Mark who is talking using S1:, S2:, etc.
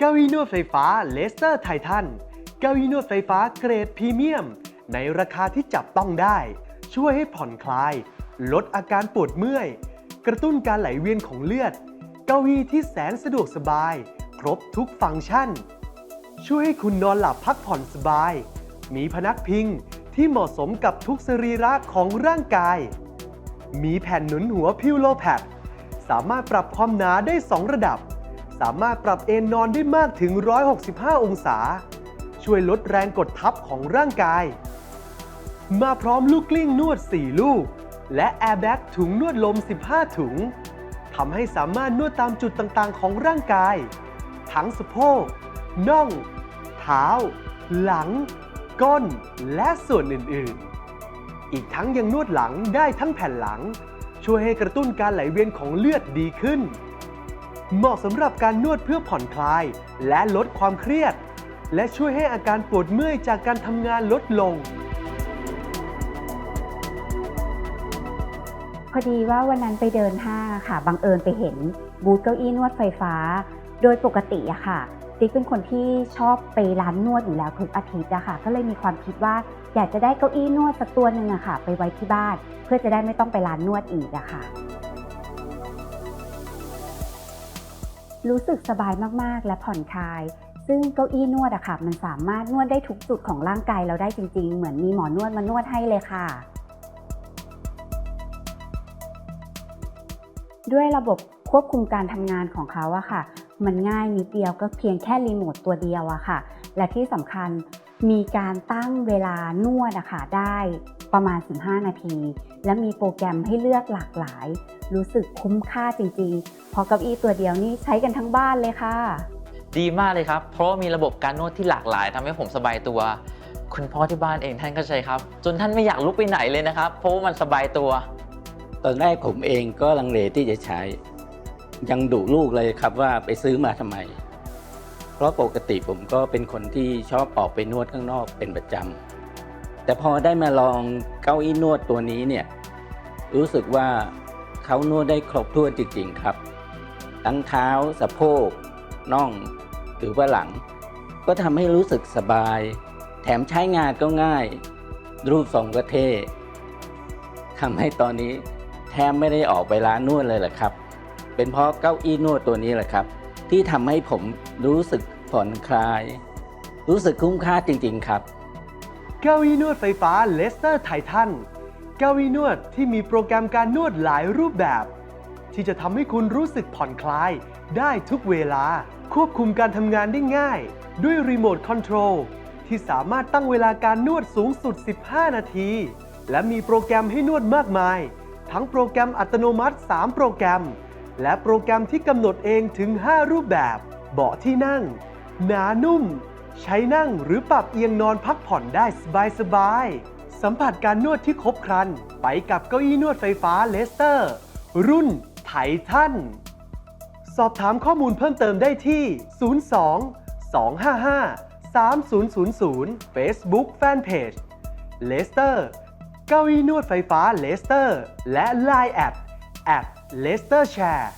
S1: เก้าอี้นวดไฟฟ้าเลสเตอร์ไททัน เก้าอี้นวดไฟฟ้าเกรดพรีเมียม ในราคาที่จับต้องได้ ช่วยให้ผ่อนคลาย ลดอาการปวดเมื่อย กระตุ้นการไหลเวียนของเลือด เก้าอี้ที่แสนสะดวกสบาย ครบทุกฟังก์ชัน ช่วยให้คุณนอนหลับพักผ่อนสบาย มีพนักพิงที่เหมาะสมกับทุกสรีระของร่างกาย มีแผ่นหนุนหัวพิวโลแพดสามารถปรับความหนาได้ 2 ระดับ สามารถปรับเอนนอนได้มากถึง 165 องศา ช่วยลดแรงกดทับของร่างกาย มาพร้อมลูกกลิ้งนวด 4 ลูก และแอร์แบ็กถุงนวดลม 15 ถุงทำให้สามารถนวดตามจุดต่างๆ ของร่างกาย ทั้งสะโพกน่อง เท้า หลัง ก้น และส่วนอื่นๆ อีกทั้งยังนวดหลังได้ทั้งแผ่นหลัง ช่วยให้กระตุ้นการไหลเวียนของเลือดดีขึ้น เหมาะสำหรับการนวดเพื่อผ่อนคลาย และลดความเครียด และช่วยให้อาการปวดเมื่อยจากการทำงานลดลง
S2: พอดีว่าวันนั้นไปเดินห้างค่ะบังเอิญไปเห็นบูธเก้าอี้นวดไฟฟ้า โดยปกติอะค่ะติ๊กเป็นคนที่ชอบไปร้านนวดอยู่แล้วทุกอาทิตย์อะค่ะก็เลยมีความคิดว่าอยากจะได้เก้าอี้นวดสักตัวหนึ่งอะค่ะ ไปไว้ที่บ้าน เพื่อจะได้ไม่ต้องไปร้านนวดอีกอะค่ะ รู้สึกสบายมากๆ และผ่อนคลาย ซึ่งเก้าอี้นวดอะค่ะ มันสามารถนวดได้ทุกจุดของร่างกายเราได้จริง ๆ เหมือนมีหมอนวดมานวดให้เลยค่ะ ด้วยระบบควบคุมการทำงานของเขาอะค่ะ มันง่ายนิดเดียวก็เพียงแค่รีโมทตัวเดียวอะค่ะ และที่สำคัญมีการตั้งเวลานวดอะค่ะได้ประมาณ 15 นาที และมีโปรแกรมให้เลือกหลากหลาย รู้สึกคุ้มค่าจริงๆเพราะเก้าอี้ตัวเดียวนี่ใช้กันทั้งบ้านเลยค่ะ
S3: ดีมากเลยครับ เพราะว่ามีระบบการนวดที่หลากหลายทำให้ผมสบายตัว คุณพ่อที่บ้านเองท่านก็ใช่ครับ จนท่านไม่อยากลุกไปไหนเลยนะครับ เพราะว่ามันสบายตัว
S4: ตอนแรกผมเองก็ลังเลที่จะใช้ ยังดุลูกเลยครับว่าไปซื้อมาทำไม เพราะปกติผมก็เป็นคนที่ชอบออกไปนวดข้างนอกเป็นประจำแต่พอได้มาลองเก้าอี้นวดตัวนี้เนี่ยรู้สึกว่าเขานวดได้ครบถ้วนจริงๆครับ ทั้งเท้าสะโพกน่องหรือว่าหลัง ก็ทำให้รู้สึกสบาย แถมใช้งานก็ง่าย รูปทรงก็เท่ทำให้ตอนนี้แทบไม่ได้ออกไปร้านนวดเลยแหละครับ เป็นเพราะเก้าอี้นวดตัวนี้แหละครับ ที่ทำให้ผมรู้สึกผ่อนคลาย รู้สึกคุ้มค่าจริง ๆ ครับ
S1: เก้าอี้นวดไฟฟ้าเลสเตอร์ไททันเก้าอี้นวดที่มีโปรแกรมการนวดหลายรูปแบบ ที่จะทำให้คุณรู้สึกผ่อนคลายได้ทุกเวลา ควบคุมการทำงานได้ง่าย ด้วยรีโมทคอนโทรลที่สามารถตั้งเวลาการนวดสูงสุด 15 นาที และมีโปรแกรมให้นวดมากมาย ทั้งโปรแกรมอัตโนมัติ 3 โปรแกรม และโปรแกรมที่กำหนดเองถึง 5 รูปแบบ เบาะที่นั่ง หนานุ่ม ใช้นั่งหรือปรับเอียงนอนพักผ่อนได้สบายๆสัมผัสการนวดที่ครบครัน ไปกับเก้าอี้นวดไฟฟ้าเลสเตอร์ รุ่นไททันสอบถามข้อมูลเพิ่มเติมได้ที่ 02 255 3000 Facebook Fanpage เลสเตอร์เก้าอี้นวดไฟฟ้าเลสเตอร์ และ Line แอดแอด เลสเตอร์แชร์